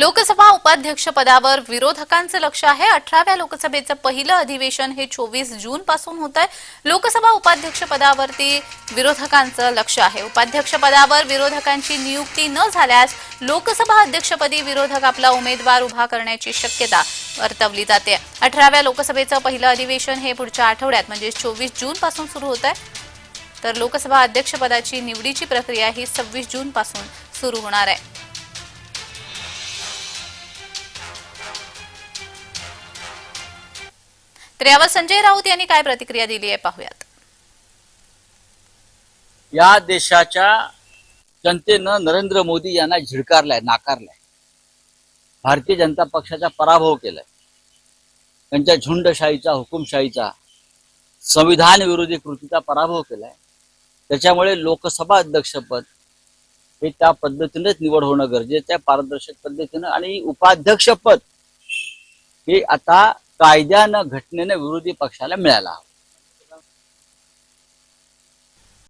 लोकसभा उपाध्यक्ष पदावर विरोधकांचं लक्ष आहे. अठराव्या लोकसभेचं पहिलं अधिवेशन हे चोवीस जून पासून होत आहे. लोकसभा उपाध्यक्ष पदावरती विरोधकांचं लक्ष आहे. उपाध्यक्ष पदावर विरोधकांची नियुक्ती न झाल्यास लोकसभा अध्यक्षपदी विरोधक आपला उमेदवार उभा करण्याची शक्यता वर्तवली जाते. अठराव्या लोकसभेचं पहिलं अधिवेशन हे पुढच्या आठवड्यात म्हणजे चोवीस जून पासून सुरू होत आहे. तर लोकसभा अध्यक्षपदाची निवडीची प्रक्रिया ही सव्वीस जून पासून सुरू होणार आहे. तर यावर संजय राऊत यांनी काय प्रतिक्रिया दिली आहे पाहूयात. या देशाच्या जनतेनं नरेंद्र मोदी यांना झिडकारलाय नाकारलाय. भारतीय जनता पक्षाचा पराभव केलाय. त्यांच्या झुंडशाहीचा हुकुमशाहीचा संविधान विरोधी कृतीचा पराभव केलाय. त्याच्यामुळे लोकसभा अध्यक्षपद हे त्या पद्धतीनेच निवड होणं गरजेचं आहे पारदर्शक पद्धतीनं. आणि उपाध्यक्षपद हे आता कायद्यानं घटनेनं विरोधी पक्षाला मिळायला हवा.